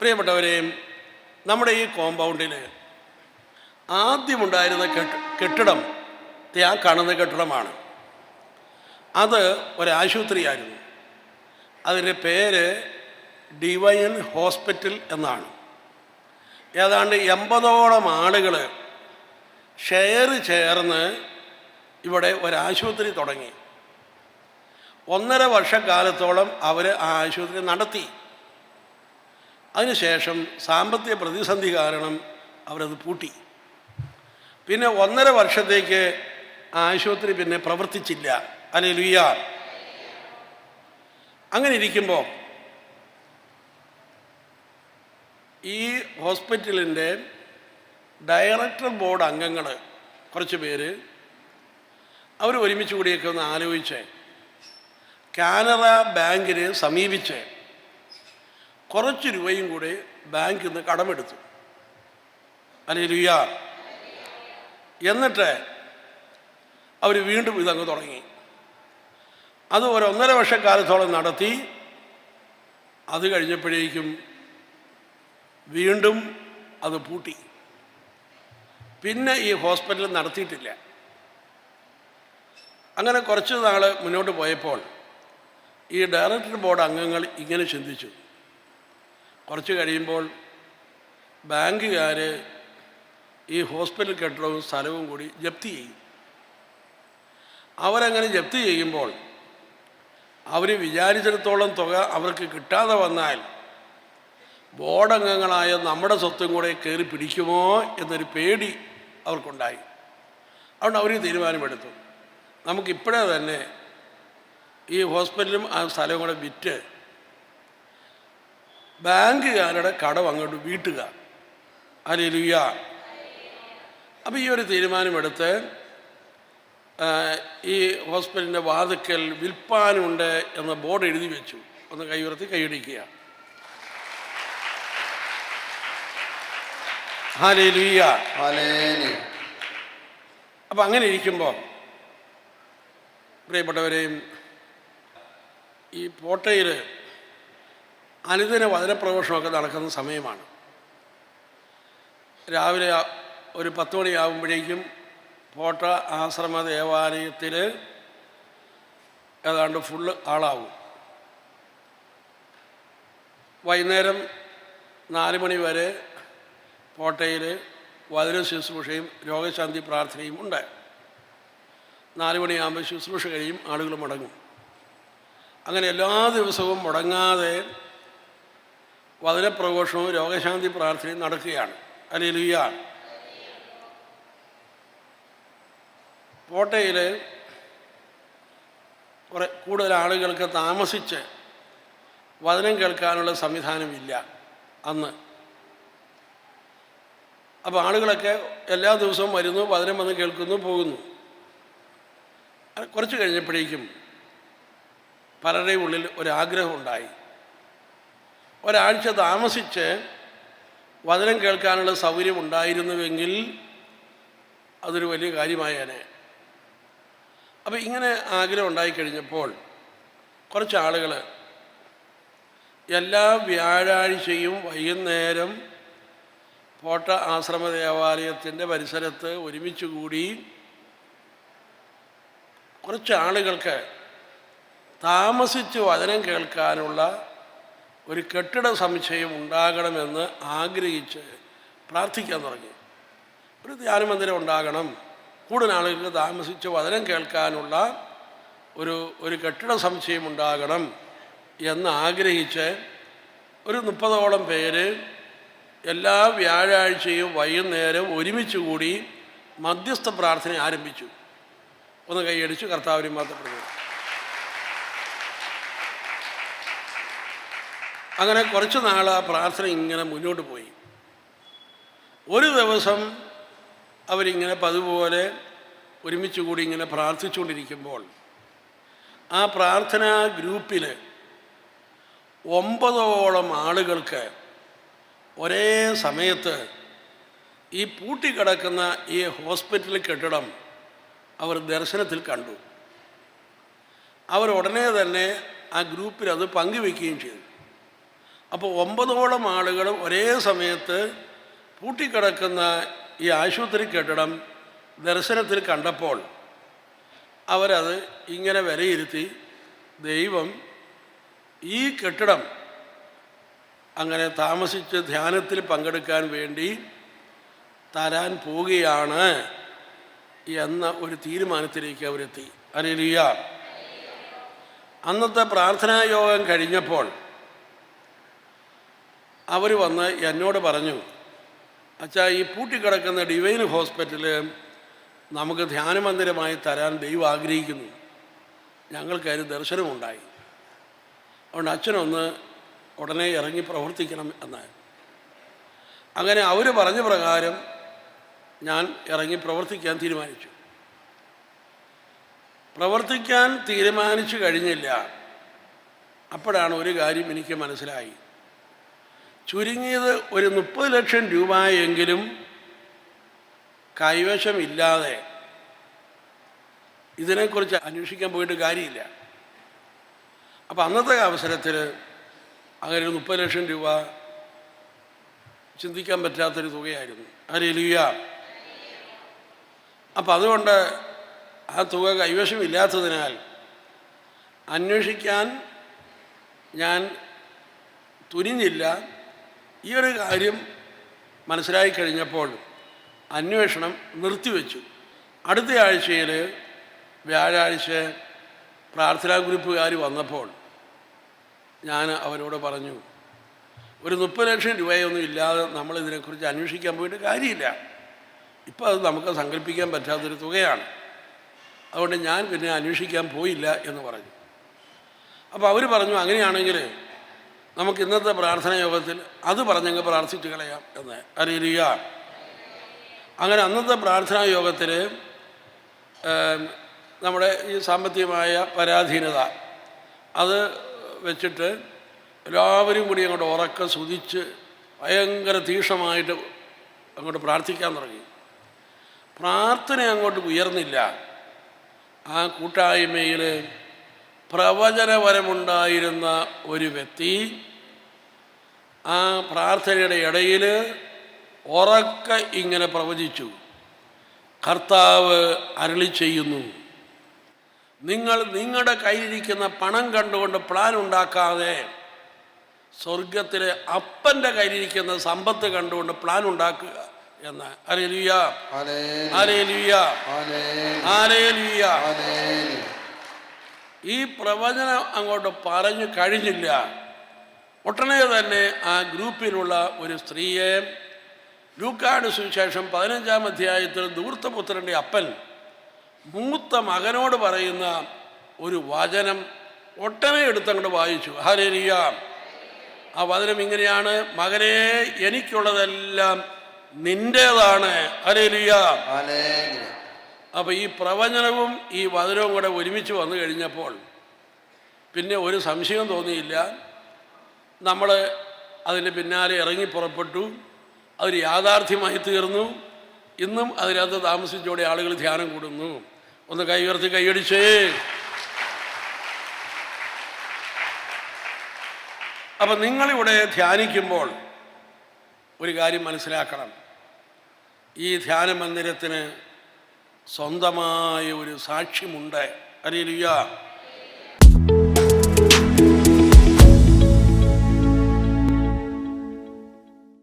പ്രിയപ്പെട്ടവരെയും നമ്മുടെ ഈ കോമ്പൗണ്ടിൽ ആദ്യമുണ്ടായിരുന്ന കെട്ട് കെട്ടിടം ആ കാണുന്ന കെട്ടിടമാണ്. അത് ഒരാശുപത്രിയായിരുന്നു. അതിന്റെ പേര് ഡിവൈൻ ഹോസ്പിറ്റൽ എന്നാണ്. ഏതാണ്ട് എൺപതോളം ആളുകൾ ഷെയർ ചേർന്ന് ഇവിടെ ഒരാശുപത്രി തുടങ്ങി. ഒന്നര വർഷക്കാലത്തോളം അവർ ആ ആശുപത്രി നടത്തി. അതിനുശേഷം സാമ്പത്തിക പ്രതിസന്ധി കാരണം അവരത് പൂട്ടി. പിന്നെ ഒന്നര വർഷത്തേക്ക് ആശുപത്രി പിന്നെ പ്രവർത്തിച്ചില്ല. അല്ലെ ലുയ്യ അങ്ങനെ ഇരിക്കുമ്പോൾ ഈ ഹോസ്പിറ്റലിന്റെ ഡയറക്ടർ ബോർഡ് അംഗങ്ങൾ കുറച്ച് പേര് അവർ ഒരുമിച്ച് കൂടിയൊക്കെ ഒന്ന് ആലോചിച്ച് കാനറ ബാങ്കിനെ സമീപിച്ച് കുറച്ച് രൂപയും കൂടെ ബാങ്കിൽ നിന്ന് കടമെടുത്തു. അല്ലെ ലുയ്യ എന്നിട്ട് അവർ വീണ്ടും ഇതങ്ങ് തുടങ്ങി. അത് ഒരു ഒന്നര വർഷക്കാലത്തോളം നടത്തി. അത് കഴിഞ്ഞപ്പോഴേക്കും വീണ്ടും അത് പൂട്ടി. പിന്നെ ഈ ഹോസ്പിറ്റൽ നടത്തിയിട്ടില്ല. അങ്ങനെ കുറച്ച് നാൾ മുന്നോട്ട് പോയപ്പോൾ ഈ ഡയറക്ടർ ബോർഡ് അംഗങ്ങൾ ഇങ്ങനെ ചിന്തിച്ചു. കുറച്ച് കഴിയുമ്പോൾ ബാങ്കുകാർ ഈ ഹോസ്പിറ്റൽ കെട്ടിടവും സ്ഥലവും കൂടി ജപ്തി ചെയ്യും. അവരങ്ങനെ ജപ്തി ചെയ്യുമ്പോൾ അവർ വിചാരിച്ചിടത്തോളം തുക അവർക്ക് കിട്ടാതെ വന്നാൽ ബോർഡ് അംഗങ്ങളായ നമ്മുടെ സ്വത്തും കൂടെ കയറി പിടിക്കുമോ എന്നൊരു പേടി അവർക്കുണ്ടായി. അതുകൊണ്ട് അവർ തീരുമാനമെടുത്തു. നമുക്കിപ്പോഴേ തന്നെ ഈ ഹോസ്പിറ്റലും ആ സ്ഥലവും കൂടെ വിറ്റ് ബാങ്കുകാരുടെ കടം അങ്ങോട്ട് വീട്ടുക. അലിലുയ അപ്പോൾ ഈ ഒരു തീരുമാനമെടുത്ത് ഈ ഹോസ്പിറ്റലിന്റെ വാതുക്കൽ വിൽപ്പാനുണ്ട് എന്ന ബോർഡ് എഴുതി വെച്ചു. ഒന്ന് കൈയുയർത്തി കൈയടിക്കുക. ഹാലേലുയ്യ. അപ്പം അങ്ങനെ ഇരിക്കുമ്പോൾ പ്രിയപ്പെട്ടവരെയും ഈ പോട്ടയിൽ അനുദിന വചനപ്രഘോഷമൊക്കെ നടക്കുന്ന സമയമാണ്. രാവിലെ ഒരു പത്ത് മണിയാകുമ്പോഴേക്കും പോട്ട ആശ്രമ ദേവാലയത്തിൽ ഏതാണ്ട് ഫുള്ള് ആളാവും. വൈകുന്നേരം നാല് മണി വരെ കോട്ടയിൽ വചന ശുശ്രൂഷയും രോഗശാന്തി പ്രാർത്ഥനയും ഉണ്ട്. നാല് മണിയാകുമ്പോൾ ശുശ്രൂഷ കഴിയും ആളുകൾ മുടങ്ങും. അങ്ങനെ എല്ലാ ദിവസവും മുടങ്ങാതെ വചനപ്രഘോഷവും രോഗശാന്തി പ്രാർത്ഥനയും നടക്കുകയാണ്. അല്ലേലുയ്യ കോട്ടയിൽ കുറെ കൂടുതൽ ആളുകൾക്ക് താമസിച്ച് വചനം കേൾക്കാനുള്ള സംവിധാനമില്ല അന്ന്. അപ്പോൾ ആളുകളൊക്കെ എല്ലാ ദിവസവും വരുന്നു വചനം വന്ന് കേൾക്കുന്നു പോകുന്നു. കുറച്ച് കഴിഞ്ഞപ്പോഴേക്കും പലരുടെയും ഉള്ളിൽ ഒരാഗ്രഹം ഉണ്ടായി. ഒരാഴ്ച താമസിച്ച് വചനം കേൾക്കാനുള്ള സൗകര്യം ഉണ്ടായിരുന്നുവെങ്കിൽ അതൊരു വലിയ കാര്യമായേനെ. അപ്പോൾ ഇങ്ങനെ ആഗ്രഹം ഉണ്ടായിക്കഴിഞ്ഞപ്പോൾ കുറച്ച് ആളുകൾ എല്ലാ വ്യാഴാഴ്ചയും വൈകുന്നേരം കോട്ട ആശ്രമ ദേവാലയത്തിന്റെ പരിസരത്ത് ഒരുമിച്ച് കൂടി കുറച്ച് ആളുകൾക്ക് താമസിച്ച് വചനം കേൾക്കാനുള്ള ഒരു കെട്ടിട സമുച്ചയം ഉണ്ടാകണമെന്ന് ആഗ്രഹിച്ച് പ്രാർത്ഥിക്കാൻ തുടങ്ങി. ഒരു ധ്യാനമന്ദിരം ഉണ്ടാകണം. കൂടുതൽ ആളുകൾക്ക് താമസിച്ച് വചനം കേൾക്കാനുള്ള ഒരു ഒരു കെട്ടിട സമുച്ചയം ഉണ്ടാകണം എന്ന് ആഗ്രഹിച്ച് ഒരു മുപ്പതോളം പേര് എല്ലാ വ്യാഴാഴ്ചയും വൈകുന്നേരം ഒരുമിച്ച് കൂടി മധ്യസ്ഥ പ്രാർത്ഥന ആരംഭിച്ചു. ഒന്ന് കൈയടിച്ച് കർത്താവിനെ മാത്രപ്പെടുന്നു അങ്ങനെ കുറച്ച് നാൾ ആ പ്രാർത്ഥന ഇങ്ങനെ മുന്നോട്ട് പോയി. ഒരു ദിവസം അവരിങ്ങനെ പതുപോലെ ഒരുമിച്ച് കൂടി ഇങ്ങനെ പ്രാർത്ഥിച്ചുകൊണ്ടിരിക്കുമ്പോൾ ആ പ്രാർത്ഥനാ ഗ്രൂപ്പിൽ ഒമ്പതോളം ആളുകൾക്ക് ഒരേ സമയത്ത് ഈ പൂട്ടിക്കിടക്കുന്ന ഈ ഹോസ്പിറ്റൽ കെട്ടിടം അവർ ദർശനത്തിൽ കണ്ടു. അവർ ഉടനെ തന്നെ ആ ഗ്രൂപ്പിൽ അത് പങ്കുവെക്കുകയും ചെയ്തു. അപ്പോൾ ഒമ്പതോളം ആളുകളും ഒരേ സമയത്ത് പൂട്ടിക്കിടക്കുന്ന ഈ ആശുപത്രി കെട്ടിടം ദർശനത്തിൽ കണ്ടപ്പോൾ അവരത് ഇങ്ങനെ വിലയിരുത്തി ദൈവം ഈ കെട്ടിടം അങ്ങനെ താമസിച്ച് ധ്യാനത്തിൽ പങ്കെടുക്കാൻ വേണ്ടി തരാൻ പോവുകയാണ് എന്ന ഒരു തീരുമാനത്തിലേക്ക് അവരെത്തി. അലിയ അന്നത്തെ പ്രാർത്ഥനാ യോഗം കഴിഞ്ഞപ്പോൾ അവർ വന്ന് എന്നോട് പറഞ്ഞു അച്ഛാ ഈ പൂട്ടിക്കിടക്കുന്ന ഡിവൈൻ ഹോസ്പിറ്റൽ നമുക്ക് ധ്യാനമന്ദിരമായി തരാൻ ദൈവം ആഗ്രഹിക്കുന്നു. ഞങ്ങൾക്കതിന് ദർശനമുണ്ടായി. അതുകൊണ്ട് അച്ഛനൊന്ന് ഉടനെ ഇറങ്ങി പ്രവർത്തിക്കണം എന്ന് അങ്ങനെ അവർ പറഞ്ഞ പ്രകാരം ഞാൻ ഇറങ്ങി പ്രവർത്തിക്കാൻ തീരുമാനിച്ചു. പ്രവർത്തിക്കാൻ തീരുമാനിച്ചു കഴിഞ്ഞില്ല. അപ്പോഴാണ് ഒരു കാര്യം എനിക്ക് മനസ്സിലായി. ചുരുങ്ങിയത് ഒരു മുപ്പത് ലക്ഷം രൂപയെങ്കിലും കൈവശമില്ലാതെ ഇതിനെക്കുറിച്ച് അന്വേഷിക്കാൻ പോയിട്ട് കാര്യമില്ല. അപ്പം അന്നത്തെ അവസരത്തിൽ അങ്ങനെ ഒരു മുപ്പത് ലക്ഷം രൂപ ചിന്തിക്കാൻ പറ്റാത്തൊരു തുകയായിരുന്നു. അരലിയ അപ്പം അതുകൊണ്ട് ആ തുക കൈവശമില്ലാത്തതിനാൽ അന്വേഷിക്കാൻ ഞാൻ തുനിഞ്ഞില്ല. ഈ ഒരു കാര്യം മനസ്സിലായി കഴിഞ്ഞപ്പോൾ അന്വേഷണം നിർത്തിവെച്ചു. അടുത്ത ആഴ്ചയിൽ വ്യാഴാഴ്ച പ്രാർത്ഥനാ ഗ്രൂപ്പുകാർ വന്നപ്പോൾ ഞാൻ അവരോട് പറഞ്ഞു ഒരു മുപ്പത് ലക്ഷം രൂപയൊന്നും ഇല്ലാതെ നമ്മൾ ഇതിനെക്കുറിച്ച് അന്വേഷിക്കാൻ പോയിട്ട് കാര്യമില്ല. ഇപ്പോൾ അത് നമുക്ക് സങ്കല്പിക്കാൻ പറ്റാത്തൊരു തുകയാണ്. അതുകൊണ്ട് ഞാൻ പിന്നെ അന്വേഷിക്കാൻ പോയില്ല എന്ന് പറഞ്ഞു. അപ്പോൾ അവർ പറഞ്ഞു അങ്ങനെയാണെങ്കിൽ നമുക്ക് ഇന്നത്തെ പ്രാർത്ഥന യോഗത്തിൽ അത് പറഞ്ഞങ്ങ് പ്രാർത്ഥിച്ച് കളയാം എന്ന്. അറിയുക അങ്ങനെ അന്നത്തെ പ്രാർത്ഥനാ യോഗത്തിൽ നമ്മുടെ ഈ സാമ്പത്തികമായ പരാധീനത അത് വെച്ചിട്ട് എല്ലാവരും കൂടി അങ്ങോട്ട് ഉറക്കം സുതിച്ച് ഭയങ്കര തീക്ഷമായിട്ട് അങ്ങോട്ട് പ്രാർത്ഥിക്കാൻ തുടങ്ങി. പ്രാർത്ഥന അങ്ങോട്ട് ഉയർന്നില്ല. ആ കൂട്ടായ്മയിൽ പ്രവചനപരമുണ്ടായിരുന്ന ഒരു വ്യക്തി ആ പ്രാർത്ഥനയുടെ ഇടയിൽ ഉറക്ക ഇങ്ങനെ പ്രവചിച്ചു. കർത്താവ് അരളി ചെയ്യുന്നു. നിങ്ങൾ നിങ്ങളുടെ കയ്യിലിരിക്കുന്ന പണം കണ്ടുകൊണ്ട് പ്ലാൻ ഉണ്ടാക്കാതെ സ്വർഗത്തിലെ അപ്പന്റെ കയ്യിലിരിക്കുന്ന സമ്പത്ത് കണ്ടുകൊണ്ട് പ്ലാൻ ഉണ്ടാക്കുക എന്ന്. അരേലിയ. ആരേലിയ ഹല്ലേലൂയ. ഈ പ്രവചനം അങ്ങോട്ട് പറഞ്ഞു കഴിഞ്ഞില്ല. ഉടനെ തന്നെ ആ ഗ്രൂപ്പിലുള്ള ഒരു സ്ത്രീയെ ലൂക്കാട് സുവിശേഷം പതിനഞ്ചാം അധ്യായത്തിൽ ദൂർത്തപുത്രന്റെ അപ്പൻ മൂത്ത മകനോട് പറയുന്ന ഒരു വചനം ഒട്ടനെ എടുത്തങ്ങോട്ട് വായിച്ചു. ഹരേരിയ ആ വചനം ഇങ്ങനെയാണ്. മകനെ എനിക്കുള്ളതെല്ലാം നിന്റേതാണ്. ഹരേരിയ. അപ്പോൾ ഈ പ്രവചനവും ഈ വചനവും കൂടെ ഒരുമിച്ച് വന്നു കഴിഞ്ഞപ്പോൾ പിന്നെ ഒരു സംശയവും തോന്നിയില്ല. നമ്മൾ അതിന്റെ പിന്നാലെ ഇറങ്ങി പുറപ്പെട്ടു. അതൊരു യാഥാർത്ഥ്യമായി തീർന്നു. ഇന്നും അതിനകത്ത് താമസിച്ചോടെ ആളുകൾ ധ്യാനം കൂടുന്നു. ഒന്ന് കൈ ഉയർത്തി കൈയടിച്ചേ. അപ്പം നിങ്ങളിവിടെ ധ്യാനിക്കുമ്പോൾ ഒരു കാര്യം മനസ്സിലാക്കണം. ഈ ധ്യാന മന്ദിരത്തിന് സ്വന്തമായ ഒരു സാക്ഷ്യമുണ്ട് അറിയില്ല